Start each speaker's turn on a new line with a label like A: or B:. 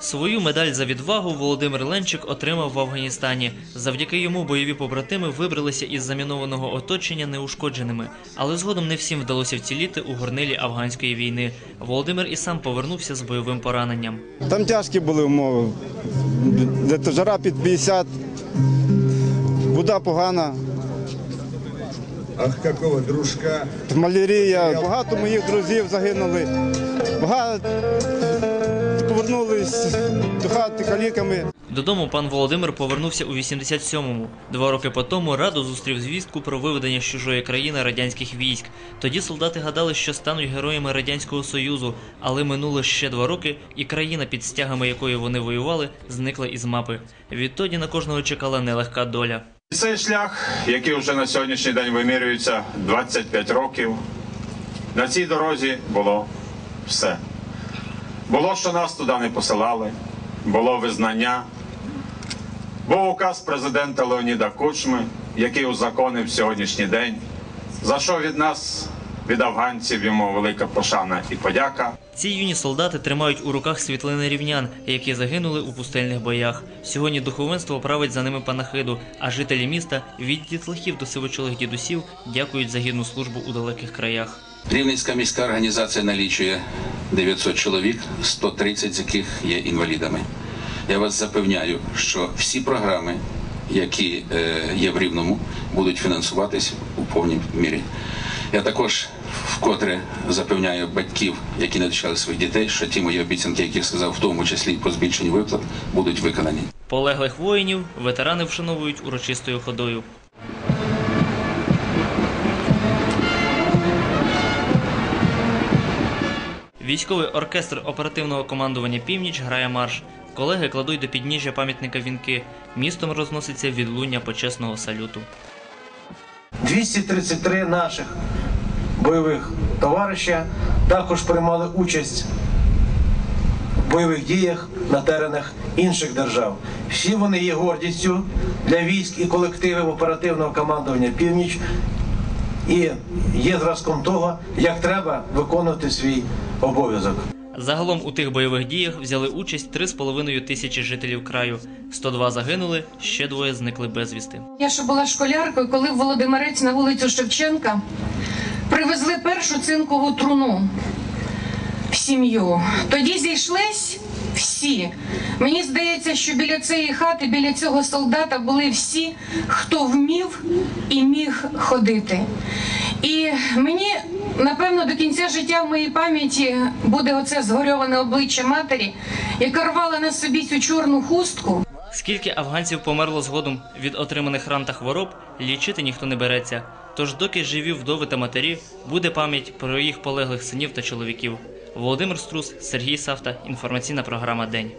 A: Свою медаль за відвагу Володимир Ленчик отримав в Афганістані. Завдяки йому бойові побратими вибралися із замінованого оточення неушкодженими, але згодом не всім вдалося вціліти у горнилі афганської війни. Володимир і сам повернувся з бойовим пораненням.
B: Там тяжкі були умови. Жара під 50, вода погана,
C: Ах, какого дружка.
B: малярія. Багато моїх друзів загинули. Багато повернулись до хати каліками.
A: Додому пан Володимир повернувся у 87-му. Два роки по тому радо зустрів звістку про виведення з чужої країни радянських військ. Тоді солдати гадали, що стануть героями радянського союзу, але минуло ще два роки, і країна, під стягами якої вони воювали, зникла із мапи. Відтоді на кожного чекала нелегка доля.
D: Цей шлях, який вже на сьогоднішній день вимірюється 25 років, на цій дорозі було все. Було, що нас туди не посилали, було визнання, був указ президента Леоніда Кучми, який узаконив сьогоднішній день, за що від нас, від афганців, йому велика пошана і подяка.
A: Ці юні солдати тримають у руках світлини рівнян, які загинули у пустельних боях. Сьогодні духовенство править за ними панахиду, а жителі міста від дітлахів до сивочолих дідусів дякують за гідну службу у далеких краях.
E: Рівненська міська організація налічує 900 чоловік, 130 з яких є інвалідами. Я вас запевняю, що всі програми, які е, є в Рівному, будуть фінансуватись у повній мірі. Я також вкотре запевняю батьків, які навчали своїх дітей, що ті мої обіцянки, які сказав, в тому числі по збільшенню виплат, будуть виконані.
A: Полеглих воїнів ветерани вшановують урочистою ходою. Військовий оркестр оперативного командування Північ грає марш. Колеги кладуть до підніжжя пам'ятника вінки. Містом розноситься відлуння почесного салюту.
F: 233 наших бойових товариша також приймали участь в бойових діях на теренах інших держав. Всі вони є гордістю для військ і колективів оперативного командування Північ і є зразком того, як треба виконувати свій обов'язок.
A: Загалом у тих бойових діях взяли участь 3,5 тисячі жителів краю. 102 загинули, ще двоє зникли безвісти.
G: Я ще була школяркою, коли в Володимирець на вулицю Шевченка привезли першу цинкову труну в сім'ю. Тоді зійшлись всі. Мені здається, що біля цієї хати, біля цього солдата були всі, хто вмів і міг ходити. І мені, напевно, до кінця життя в моїй пам'яті буде оце згорьоване обличчя матері, яка рвала на собі цю чорну хустку.
A: Скільки афганців померло згодом від отриманих ран та хвороб, лічити ніхто не береться. Тож, доки живі вдови та матері, буде пам'ять про їх полеглих синів та чоловіків. Володимир Струс, Сергій Савта, інформаційна програма День.